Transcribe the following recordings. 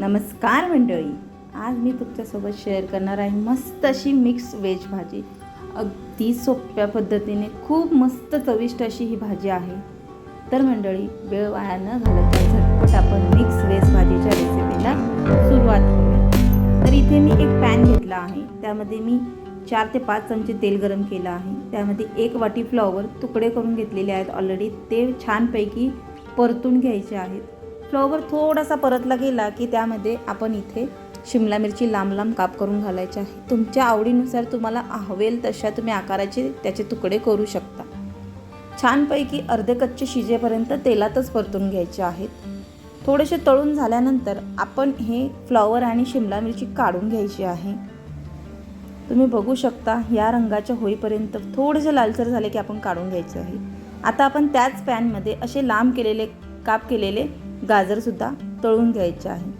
नमस्कार मंडळी. आज मी तुमच्यासोबत शेअर करणार आहे मस्त अशी मिक्स व्हेज भाजी. अगदी सोप्या पद्धतीने खूप मस्त चविष्ट अशी ही भाजी आहे. तर मंडळी वेळ वाया न घालवता झटपट आपण मिक्स व्हेज भाजीच्या रेसिपीला सुरुवात करूया. तर इथे मी एक पॅन घेतला आहे. त्यामध्ये मी चार ते पाच चमचे तेल गरम केलं आहे. त्यामध्ये एक वाटी फ्लॉवर तुकडे करून घेतलेले आहेत. ऑलरेडी ते छानपैकी परतून घ्यायचे आहेत. फ्लॉवर थोडासा परतला गेला की त्यामध्ये आपण इथे शिमला मिरची लांब लांब काप करून घालायची आहे. तुमच्या आवडीनुसार तुम्हाला हवेल तशा तुम्ही आकाराचे त्याचे तुकडे करू शकता. छानपैकी अर्धे कच्चे शिजेपर्यंत तेलातच परतून घ्यायचे आहेत. थोडेसे तळून झाल्यानंतर आपण हे फ्लॉवर आणि शिमला मिरची काढून घ्यायची आहे. तुम्ही बघू शकता या रंगाच्या होईपर्यंत थोडेसे लालसर झाले की आपण काढून घ्यायचे आहे. आता आपण त्याच पॅनमध्ये असे लांब केलेले काप केलेले गाजरसुद्धा तळून घ्यायचे आहे.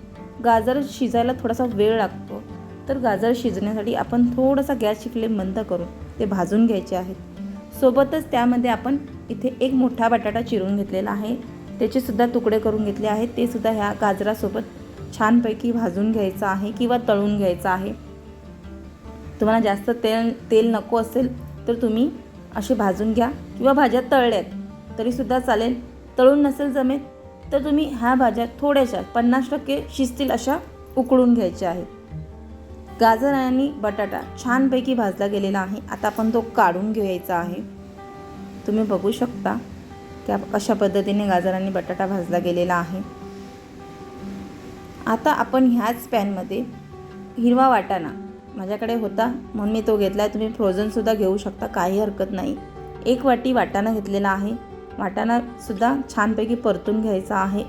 गाजर शिजायला थोडासा वेळ लागतो. तर गाजर शिजण्यासाठी आपण थोडासा गॅसची फ्लेम मंद करून ते भाजून घ्यायचे आहेत. सोबतच त्यामध्ये आपण इथे एक मोठा बटाटा चिरून घेतलेला आहे. त्याचेसुद्धा तुकडे करून घेतले आहेत. ते सुद्धा ह्या गाजरासोबत छानपैकी भाजून घ्यायचं आहे किंवा तळून घ्यायचं आहे. तुम्हाला जास्त तेल तेल नको असेल तर तुम्ही असे भाजून घ्या किंवा भाज्या तळल्यात तरीसुद्धा चालेल. तळून नसेल जमेत तर तुम्ही ह्या भाज्या थोड्याशा पन्नास टक्के शिजतील अशा उकळून घ्यायच्या आहेत. गाजर आणि बटाटा छानपैकी भाजला गेलेला आहे. आता आपण तो काढून घ्यायचा आहे. तुम्ही बघू शकता की अशा कशा पद्धतीने गाजर आणि बटाटा भाजला गेलेला आहे. आता आपण ह्याच पॅनमध्ये हिरवा वाटाणा माझ्याकडे होता. म्हणून मी तो घेतला आहे तुम्ही फ्रोझनसुद्धा घेऊ शकता. काही हरकत नाही. एक वाटी वाटाणा घेतलेला आहे. वाटाणासुद्धा छानपैकी परतून घ्यायचा आहे.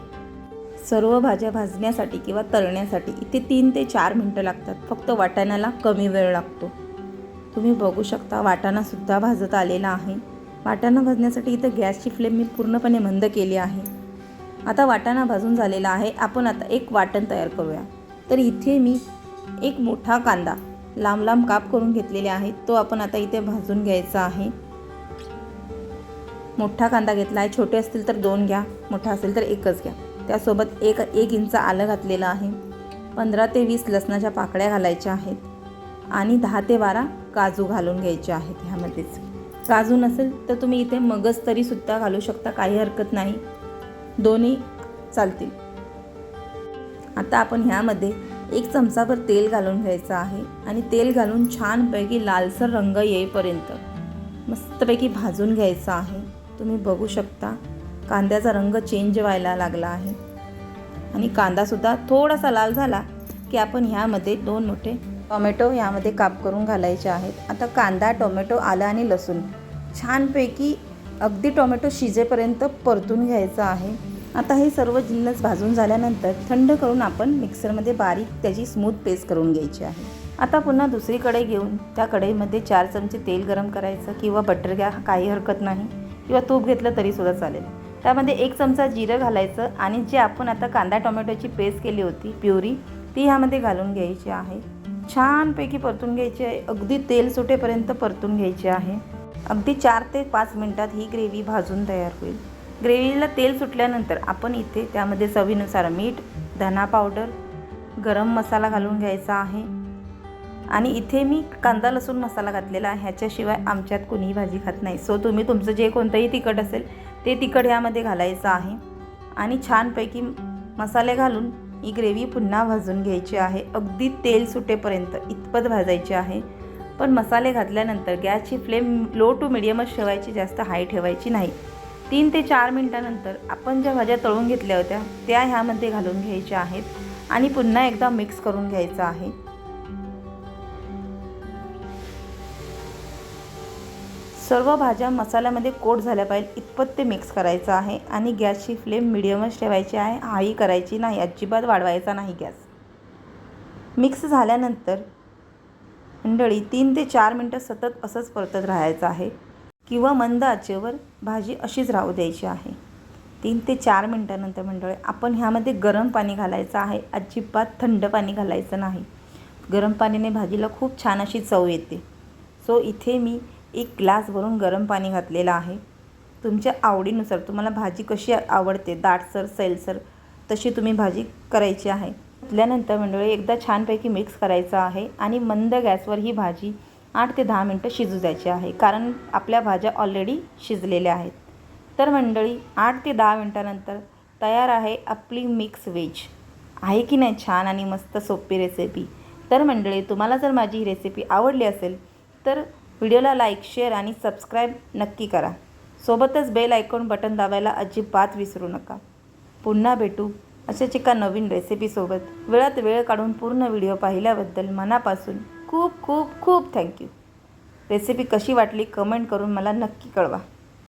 सर्व भाज्या भाजण्यासाठी किंवा तळण्यासाठी इथे तीन ते चार मिनटं लागतात. फक्त वाटाण्याला कमी वेळ लागतो. तुम्ही बघू शकता वाटाणासुद्धा भाजत आलेला आहे. वाटाणा भाजण्यासाठी इथं गॅसची फ्लेम मी पूर्णपणे मंद केली आहे. आता वाटाणा भाजून झालेला आहे. आपण आता एक वाटण तयार करूया. तर इथे मी एक मोठा कांदा लांब लांब काप करून घेतलेले आहे. तो आपण आता इथे भाजून घ्यायचा आहे. मोठा कांदा घेतला आहे. छोटे असतील तर दोन घ्या मोठा असेल तर एकच घ्या. त्यासोबत एक एक इंच आलं घातलेलं आहे. पंधरा ते वीस लसणाच्या पाकळ्या घालायच्या आहेत आणि दहा ते बारा काजू घालून घ्यायचे आहेत ह्यामध्येच. काजू नसेल तर तुम्ही इथे मगज तरीसुद्धा घालू शकता काही हरकत नाही. दोन्ही चालतील. आता आपण ह्यामध्ये एक चमचाभर तेल घालून घ्यायचं आहे आणि तेल घालून छानपैकी लालसर रंग येईपर्यंत मस्तपैकी भाजून घ्यायचं आहे. तुम्ही बघू शकता. कांद्याचा रंग चेंज व्हायला लागला आहे. आणि कांदासुद्धा थोडासा लाल झाला की आपण ह्यामध्ये दोन मोठे टोमॅटो ह्यामध्ये काप करून घालायचे आहेत. आता कांदा टोमॅटो आलं आणि लसूण छानपैकी अगदी टोमॅटो शिजेपर्यंत परतून घ्यायचं आहे. आता हे सर्व जिन्नस भाजून झाल्यानंतर थंड करून आपण मिक्सरमध्ये बारीक त्याची स्मूथ पेस्ट करून घ्यायची आहे. आता पुन्हा दुसरी कढई घेऊन त्या कढईमध्ये चार चमचे तेल गरम करायचं किंवा बटर घ्या काही हरकत नाही. किंवा तूप घेतलं तरीसुद्धा चालेल. त्यामध्ये एक चमचा जिरं घालायचं आणि जे आपण आता कांदा टोमॅटोची पेस्ट केली होती प्युरी ती ह्यामध्ये घालून घ्यायची आहे. छानपैकी परतून घ्यायची आहे. अगदी तेल सुटेपर्यंत परतून घ्यायची आहे. अगदी चार ते पाच मिनटात ही ग्रेव्ही भाजून तयार होईल. ग्रेव्हीला तेल सुटल्यानंतर आपण इथे त्यामध्ये चवीनुसार मीठ धना पावडर गरम मसाला घालून घ्यायचा आहे. आणि इथे मी कांदा लसूण मसाला घातलेला आहे. ह्याच्याशिवाय आमच्यात कोणीही भाजी खात नाही. सो तुम्ही तुमचं जे कोणतंही तिखट असेल ते तिखट ह्यामध्ये घालायचं आहे. आणि छानपैकी मसाले घालून ही ग्रेव्ही पुन्हा भाजून घ्यायची आहे. अगदी तेल सुटेपर्यंत इतपत भाजायची आहे. पण मसाले घातल्यानंतर गॅसची फ्लेम लो टू मिडियमच ठेवायची जास्त हाय ठेवायची नाही. तीन ते चार मिनटानंतर आपण ज्या भाज्या तळून घेतल्या होत्या त्या ह्यामध्ये घालून घ्यायच्या आहेत. आणि पुन्हा एकदा मिक्स करून घ्यायचं आहे. सर्व भाज्या मसाल्यामध्ये कोट झाल्या पाहिजे इतपत ते मिक्स करायचं आहे आणि गॅसची फ्लेम मिडियमच ठेवायची आहे हाई करायची नाही अजिबात वाढवायचा नाही गॅस. मिक्स झाल्यानंतर मंडळी तीन ते चार मिनटं सतत असंच परतत राहायचं आहे किंवा मंद आचेवर भाजी अशीच राहू द्यायची आहे. तीन ते चार मिनटानंतर मंडळी आपण ह्यामध्ये गरम पाणी घालायचं आहे अजिबात थंड पाणी घालायचं नाही. गरम पाण्याने भाजीला खूप छान अशी चव येते. सो इथे मी एक ग्लास भरून गरम पाणी घातलेलं आहे. तुमच्या आवडीनुसार तुम्हाला भाजी कशी आवडते? दाटसर सैलसर तशी तुम्ही भाजी करायची आहे. धुतल्यानंतर मंडळी एकदा छानपैकी मिक्स करायचं आहे आणि मंद गॅसवर ही भाजी आठ ते दहा मिनटं शिजू द्यायची आहे कारण आपल्या भाज्या ऑलरेडी शिजलेल्या आहेत. तर मंडळी आठ ते दहा मिनटानंतर तयार आहे आपली मिक्स व्हेज. आहे की नाही छान आणि मस्त सोपी रेसिपी? तर मंडळी तुम्हाला जर माझी ही रेसिपी आवडली असेल तर व्हिडिओला लाईक शेअर आणि सबस्क्राईब नक्की करा. सोबतच बेल आयकॉन बटन दाबायला अजिबात विसरू नका. पुन्हा भेटू अशाच एका नवीन रेसिपीसोबत वेळात वेळ काढून पूर्ण व्हिडिओ पाहिल्याबद्दल मनापासून खूप खूप खूप थँक्यू रेसिपी कशी वाटली कमेंट करून मला नक्की कळवा.